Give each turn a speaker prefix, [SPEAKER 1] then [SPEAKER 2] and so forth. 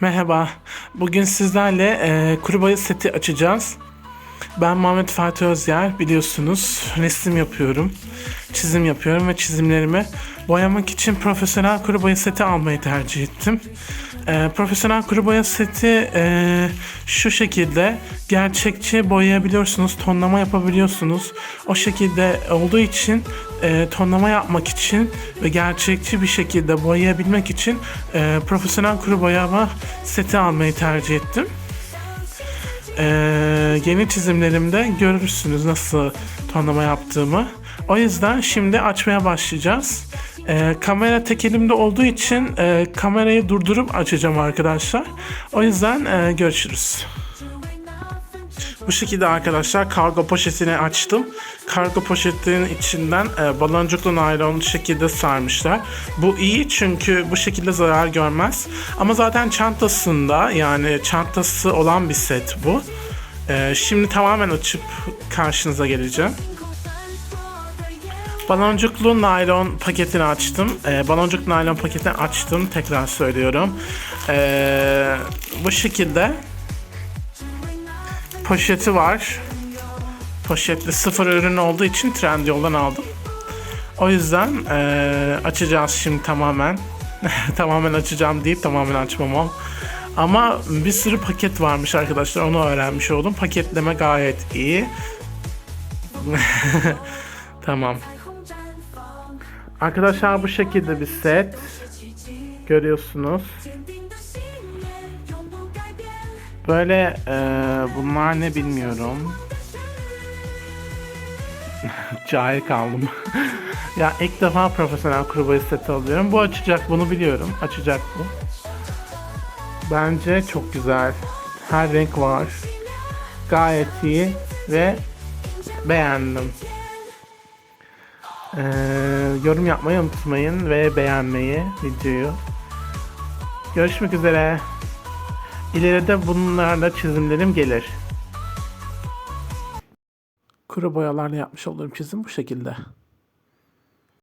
[SPEAKER 1] Merhaba. Bugün sizlerle e, kuru seti açacağız. Ben Muhammed Fatih Özyer. Biliyorsunuz resim yapıyorum. Çizim yapıyorum ve çizimlerimi boyamak için profesyonel kuru boya seti almayı tercih ettim. E, profesyonel kuru boya seti e, şu şekilde gerçekçi boyayabiliyorsunuz, tonlama yapabiliyorsunuz. O şekilde olduğu için e, tonlama yapmak için ve gerçekçi bir şekilde boyayabilmek için e, profesyonel kuru boyama seti almayı tercih ettim. E, yeni çizimlerimde görürsünüz nasıl tonlama yaptığımı. O yüzden şimdi açmaya başlayacağız. E, kamera tek elimde olduğu için e, kamerayı durdurup açacağım arkadaşlar. O yüzden e, görüşürüz. Bu şekilde arkadaşlar kargo poşetini açtım. Kargo poşetinin içinden e, baloncuklu naylon şekilde sarmışlar. Bu iyi çünkü bu şekilde zarar görmez. Ama zaten çantasında yani çantası olan bir set bu. E, şimdi tamamen açıp karşınıza geleceğim. Baloncuklu naylon paketini açtım. E, baloncuk naylon paketini açtım. Tekrar söylüyorum. E, bu şekilde poşeti var. Poşetli sıfır ürün olduğu için Trendyol'dan aldım. O yüzden eee, açacağız şimdi tamamen. tamamen açacağım deyip tamamen açmamam. Ama bir sürü paket varmış arkadaşlar onu öğrenmiş oldum. Paketleme gayet iyi. tamam. Arkadaşlar bu şekilde bir set. Görüyorsunuz. Böyle e, bunlar ne bilmiyorum. Cahil kaldım. ya ilk defa profesyonel kuru boya seti alıyorum. Bu açacak bunu biliyorum. Açacak bu. Bence çok güzel. Her renk var. Gayet iyi ve beğendim. Ee, yorum yapmayı unutmayın ve beğenmeyi videoyu. Görüşmek üzere. İleride bunlarla çizimlerim gelir. Kuru boyalarla yapmış olduğum çizim bu şekilde.